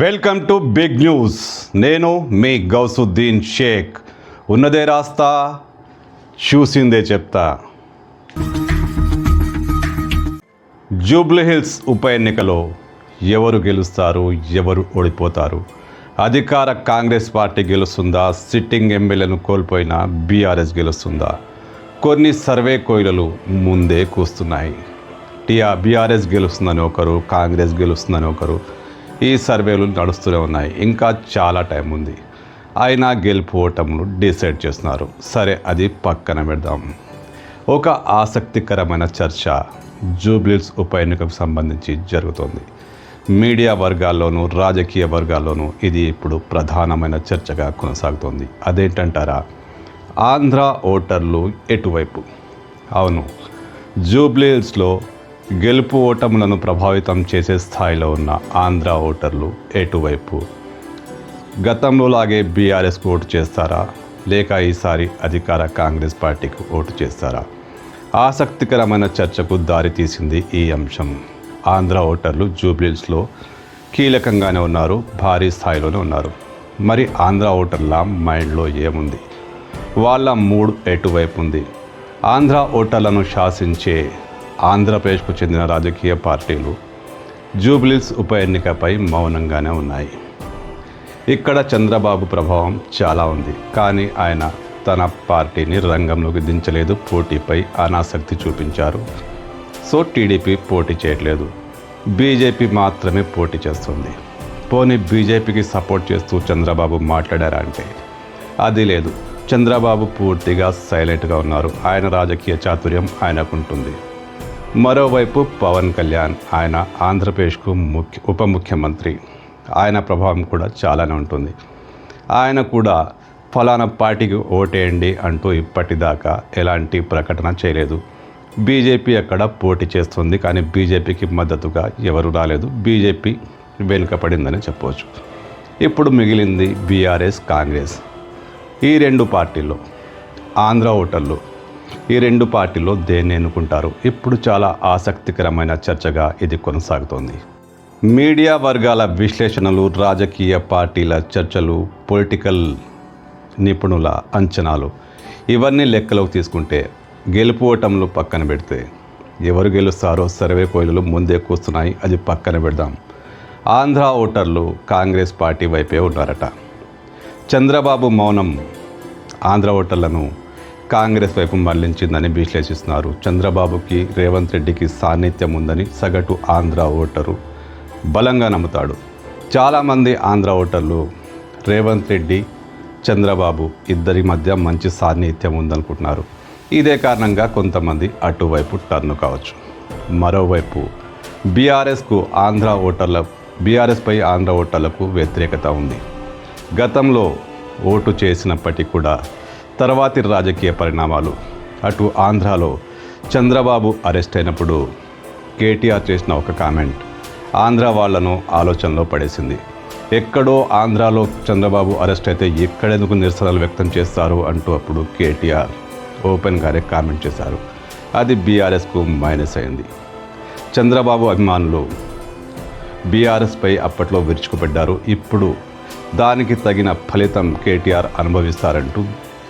Welcome to big news. నేను మీ గౌసుద్దీన్ షేక్. ఉన్నదే రాస్తా చూసిందే చెప్తా. జూబ్లీహిల్స్ ఉప ఎన్నికలో ఎవరు గెలుస్తారు ఎవరు ఓడిపోతారు? అధికార కాంగ్రెస్ పార్టీ గెలుస్తుందా? సిట్టింగ్ ఎమ్మెల్యేను కోల్పోయిన బీఆర్ఎస్ గెలుస్తుందా? కొన్ని సర్వే కోయిలలు ముందే కూస్తున్నాయి. టీఆర్ బీఆర్ఎస్ గెలుస్తుందని ఒకరు కాంగ్రెస్ గెలుస్తుందని ఒకరు ఈ సర్వేలు నడుస్తూనే ఉన్నాయి. ఇంకా చాలా టైం ఉంది. అయినా గెలుపు ఓటములు డిసైడ్ చేస్తున్నారు. సరే అది పక్కన పెడదాం. ఒక ఆసక్తికరమైన చర్చ జూబ్లీస్ ఉప ఎన్నికకు సంబంధించి జరుగుతోంది. మీడియా వర్గాల్లోనూ రాజకీయ వర్గాల్లోనూ ఇది ఇప్పుడు ప్రధానమైన చర్చగా కొనసాగుతోంది. అదేంటంటారా? ఆంధ్ర ఓటర్లు ఎటువైపు? అవును జూబ్లీహిల్స్లో గెలుపు ఓటములను ప్రభావితం చేసే స్థాయిలో ఉన్న ఆంధ్ర ఓటర్లు ఎటువైపు? గతంలో లాగే బీఆర్ఎస్కు ఓటు చేస్తారా? లేక ఈసారి అధికార కాంగ్రెస్ పార్టీకి ఓటు చేస్తారా? ఆసక్తికరమైన చర్చకు దారితీసింది ఈ అంశం. ఆంధ్ర ఓటర్లు జూబ్లీస్లో కీలకంగానే ఉన్నారు భారీ స్థాయిలోనే ఉన్నారు. మరి ఆంధ్ర ఓటర్ల మైండ్లో ఏముంది? వాళ్ళ మూడ్ ఎటువైపు ఉంది? ఆంధ్ర ఓటర్లను శాసించే ఆంధ్రప్రదేశ్కు చెందిన రాజకీయ పార్టీలు జూబ్లీస్ ఉప ఎన్నికపై మౌనంగానే ఉన్నాయి. ఇక్కడ చంద్రబాబు ప్రభావం చాలా ఉంది కానీ ఆయన తన పార్టీని రంగంలోకి దించలేదు పోటీపై అనాసక్తి చూపించారు. సో టీడీపీ పోటీ చేయట్లేదు. బీజేపీ మాత్రమే పోటీ చేస్తుంది. పోనీ బీజేపీకి సపోర్ట్ చేస్తూ చంద్రబాబు మాట్లాడారంటే అది లేదు. చంద్రబాబు పూర్తిగా సైలెంట్గా ఉన్నారు. ఆయన రాజకీయ చాతుర్యం ఆయనకుంటుంది. మరోవైపు పవన్ కళ్యాణ్ ఆయన ఆంధ్రప్రదేశ్కు ముఖ్య ఉప ముఖ్యమంత్రి. ఆయన ప్రభావం కూడా చాలానే ఉంటుంది. ఆయన కూడా ఫలానా పార్టీకి ఓటేయండి అంటూ ఇప్పటిదాకా ఎలాంటి ప్రకటన చేయలేదు. బీజేపీ అక్కడ పోటీ చేస్తుంది కానీ బీజేపీకి మద్దతుగా ఎవరు రాలేదు. బీజేపీ వెనుకపడిందని చెప్పవచ్చు. ఇప్పుడు మిగిలింది బీఆర్ఎస్ కాంగ్రెస్. ఈ రెండు పార్టీల్లో ఆంధ్ర ఓటర్లు ఈ రెండు పార్టీలో దేన్ని ఎన్నుకుంటారు? ఇప్పుడు చాలా ఆసక్తికరమైన చర్చగా ఇది కొనసాగుతోంది. మీడియా వర్గాల విశ్లేషణలు రాజకీయ పార్టీల చర్చలు పొలిటికల్ నిపుణుల అంచనాలు ఇవన్నీ లెక్కలోకి తీసుకుంటే గెలుపు ఓటములు పక్కన పెడితే ఎవరు గెలుస్తారో సర్వే కోయిలలు ముందే కూస్తున్నాయి అది పక్కన పెడదాం. ఆంధ్ర ఓటర్లు కాంగ్రెస్ పార్టీ వైపే ఉన్నారట. చంద్రబాబు మౌనం ఆంధ్ర ఓటర్లను కాంగ్రెస్ వైపు మళ్ళించిందని విశ్లేషిస్తున్నారు. చంద్రబాబుకి రేవంత్ రెడ్డికి సాన్నిధ్యం ఉందని సగటు ఆంధ్ర ఓటరు బలంగా నమ్ముతాడు. చాలామంది ఆంధ్ర ఓటర్లు రేవంత్ రెడ్డి చంద్రబాబు ఇద్దరి మధ్య మంచి సాన్నిహిత్యం ఉందనుకుంటున్నారు. ఇదే కారణంగా కొంతమంది అటువైపు టర్న్ కావచ్చు. మరోవైపు బీఆర్ఎస్కు ఆంధ్ర ఓటర్ల బీఆర్ఎస్పై ఆంధ్ర ఓటర్లకు వ్యతిరేకత ఉంది. గతంలో ఓటు చేసినప్పటికీ కూడా తర్వాతి రాజకీయ పరిణామాలు. అటు ఆంధ్రాలో చంద్రబాబు అరెస్ట్ అయినప్పుడు కేటీఆర్ చేసిన ఒక కామెంట్ ఆంధ్ర వాళ్ళను ఆలోచనలో పడేసింది. ఎక్కడో ఆంధ్రాలో చంద్రబాబు అరెస్ట్ అయితే ఎక్కడెందుకు నిరసనలు వ్యక్తం చేస్తారు అంటూ అప్పుడు కేటీఆర్ ఓపెన్గానే కామెంట్ చేశారు. అది బీఆర్ఎస్కు మైనస్ అయింది. చంద్రబాబు అభిమానులు బీఆర్ఎస్పై అప్పట్లో విరుచుకుపడ్డారు. ఇప్పుడు దానికి తగిన ఫలితం కేటీఆర్ అనుభవిస్తారంటూ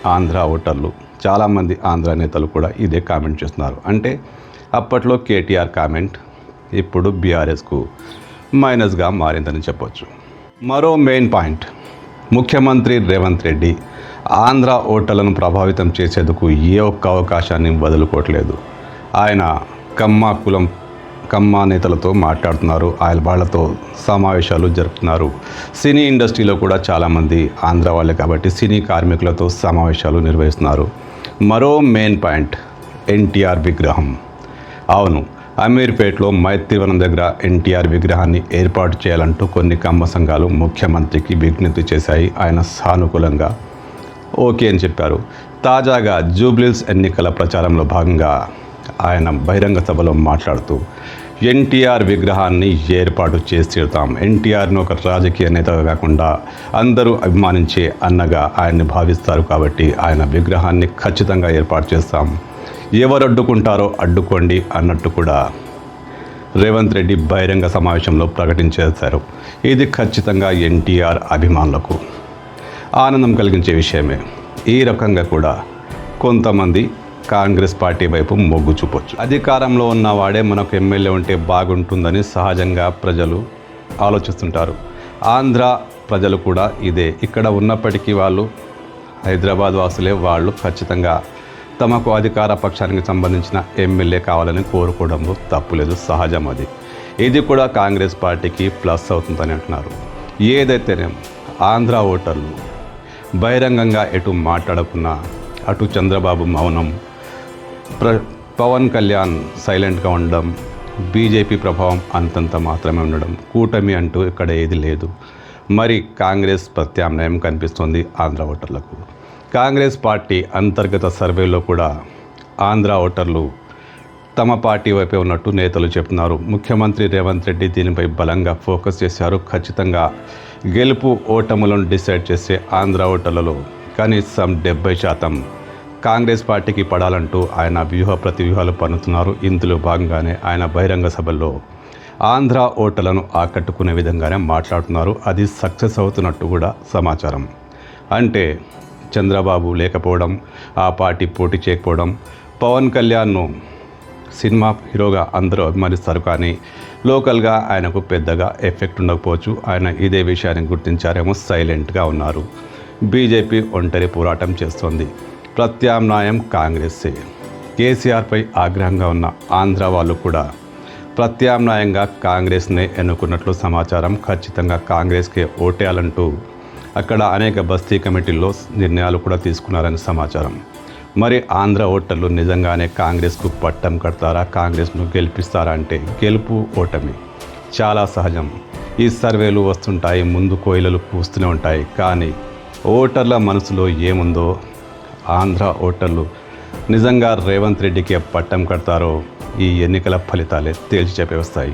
ఆంధ్ర ఓటర్లు చాలామంది ఆంధ్ర నేతలు కూడా ఇదే కామెంట్ చేస్తున్నారు. అంటే అప్పట్లో కేటీఆర్ కామెంట్ ఇప్పుడు బీఆర్ఎస్కు మైనస్గా మారిందని చెప్పొచ్చు. మరో మెయిన్ పాయింట్ ముఖ్యమంత్రి రేవంత్ రెడ్డి ఆంధ్ర ఓటర్లను ప్రభావితం చేసేందుకు ఏ ఒక్క అవకాశాన్ని వదులుకోవట్లేదు. ఆయన కమ్మ కులం కమ్మ నేతలతో మాట్లాడుతున్నారు. ఆయన వాళ్ళతో సమావేశాలు జరుపుతున్నారు. సినీ ఇండస్ట్రీలో కూడా చాలామంది ఆంధ్ర వాళ్ళే కాబట్టి సినీ కార్మికులతో సమావేశాలు నిర్వహిస్తున్నారు. మరో మెయిన్ పాయింట్ ఎన్టీఆర్ విగ్రహం. అవును అమీర్పేటలో మైత్రివనం దగ్గర ఎన్టీఆర్ విగ్రహాన్ని ఏర్పాటు చేయాలంటూ కొన్ని కమ్మ సంఘాలు ముఖ్యమంత్రికి విజ్ఞప్తి చేశాయి. ఆయన సానుకూలంగా ఓకే అని చెప్పారు. తాజాగా జూబ్లీస్ ఎన్నికల ప్రచారంలో భాగంగా ఆయన బహిరంగ సభలో మాట్లాడుతూ ఎన్టీఆర్ విగ్రహాన్ని ఏర్పాటు చేసి తీరుతాం ఎన్టీఆర్ను ఒక రాజకీయ నేతగా కాకుండా అందరూ అభిమానించే అన్నగా ఆయన్ని భావిస్తారు కాబట్టి ఆయన విగ్రహాన్ని ఖచ్చితంగా ఏర్పాటు చేస్తాం. ఎవరు అడ్డుకుంటారో అడ్డుకోండి అన్నట్టు కూడా రేవంత్ రెడ్డి బహిరంగ సమావేశంలో ప్రకటించేశారు. ఇది ఖచ్చితంగా ఎన్టీఆర్ అభిమానులకు ఆనందం కలిగించే విషయమే. ఈ రకంగా కూడా కొంతమంది కాంగ్రెస్ పార్టీ వైపు మొగ్గు చూపొచ్చు. అధికారంలో ఉన్నవాడే మనకు ఎమ్మెల్యే ఉంటే బాగుంటుందని సహజంగా ప్రజలు ఆలోచిస్తుంటారు. ఆంధ్ర ప్రజలు కూడా ఇదే. ఇక్కడ ఉన్నప్పటికీ వాళ్ళు హైదరాబాద్ వాసులే వాళ్ళు ఖచ్చితంగా తమకు అధికార పక్షానికి సంబంధించిన ఎమ్మెల్యే కావాలని కోరుకోవడంలో తప్పులేదు. సహజం అది. ఇది కూడా కాంగ్రెస్ పార్టీకి ప్లస్ అవుతుందని అంటున్నారు. ఏదైతేనే ఆంధ్ర ఓటర్లు బహిరంగంగా ఎటు మాట్లాడకున్నా అటు చంద్రబాబు మౌనం ప్ర పవన్ కళ్యాణ్ సైలెంట్గా ఉండడం బీజేపీ ప్రభావం అంతంత మాత్రమే ఉండడం కూటమి అంటూ ఇక్కడ ఏది లేదు. మరి కాంగ్రెస్ ప్రత్యామ్నాయం కనిపిస్తుంది ఆంధ్ర ఓటర్లకు. కాంగ్రెస్ పార్టీ అంతర్గత సర్వేలో కూడా ఆంధ్ర ఓటర్లు తమ పార్టీ వైపే ఉన్నట్టు నేతలు చెప్తున్నారు. ముఖ్యమంత్రి రేవంత్ రెడ్డి దీనిపై బలంగా ఫోకస్ చేశారు. ఖచ్చితంగా గెలుపు ఓటములను డిసైడ్ చేసే ఆంధ్ర ఓటర్లలో కనీసం డెబ్బై శాతం కాంగ్రెస్ పార్టీకి పడాలంటూ ఆయన వ్యూహ ప్రతివ్యూహాలు పన్నుతున్నారు. ఇందులో భాగంగానే ఆయన బహిరంగ సభల్లో ఆంధ్ర ఓటర్లను ఆకట్టుకునే విధంగానే మాట్లాడుతున్నారు. అది సక్సెస్ అవుతున్నట్టు కూడా సమాచారం. అంటే చంద్రబాబు లేకపోవడం ఆ పార్టీ పోటీ చేయకపోవడం పవన్ కళ్యాణ్ను సినిమా హీరోగా అందరూ అభిమానిస్తారు కానీ లోకల్గా ఆయనకు పెద్దగా ఎఫెక్ట్ ఉండకపోవచ్చు. ఆయన ఇదే విషయాన్ని గుర్తించారేమో సైలెంట్గా ఉన్నారు. బీజేపీ ఒంటరి పోరాటం చేస్తోంది. ప్రత్యామ్నాయం కాంగ్రెస్సే కేసీఆర్పై ఆగ్రహంగా ఉన్న ఆంధ్ర వాళ్ళు కూడా ప్రత్యామ్నాయంగా కాంగ్రెస్నే ఎన్నుకున్నట్లు సమాచారం ఖచ్చితంగా కాంగ్రెస్కే ఓటేయాలంటూ అక్కడ అనేక బస్తీ కమిటీల్లో నిర్ణయాలు కూడా తీసుకున్నారని సమాచారం. మరి ఆంధ్ర ఓటర్లు నిజంగానే కాంగ్రెస్కు పట్టం కడతారా కాంగ్రెస్ను గెలిపిస్తారా అంటే గెలుపు ఓటమి. చాలా సహజం. ఈ సర్వేలు వస్తుంటాయి ముందు కోయిలలు పూస్తూనే ఉంటాయి. కానీ ఓటర్ల మనసులో ఏముందో ఆంధ్ర ఓటర్లు నిజంగా రేవంత్ రెడ్డికి పట్టం కడతారో ఈ ఎన్నికల ఫలితాలే తేల్చి చెప్పేస్తాయి